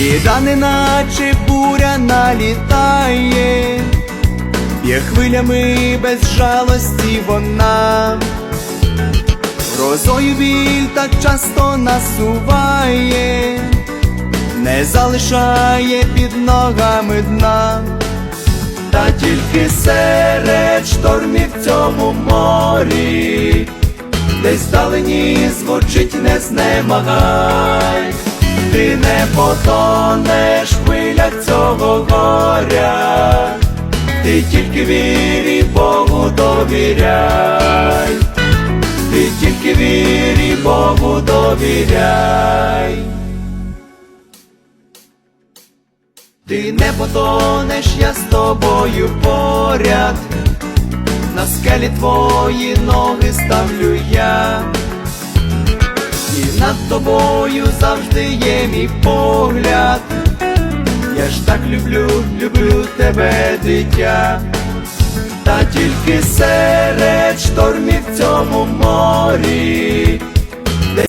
Біда неначе буря налітає, Б'є хвилями без жалості вона, Грозою біль так часто насуває, не залишає під ногами дна, та тільки серед штормів цьому морі, десь вдалині звучить не знемагай, ти не потонеш в хвилях цього горя, ти тільки вірі Богу довіряй, ти тільки вірі Богу довіряй. Ти не потонеш, я з тобою поряд, на скелі твої ноги ставлю я, над тобою завжди є мій погляд. Я ж так люблю, люблю тебе, дитя, та тільки серед штормів в цьому морі,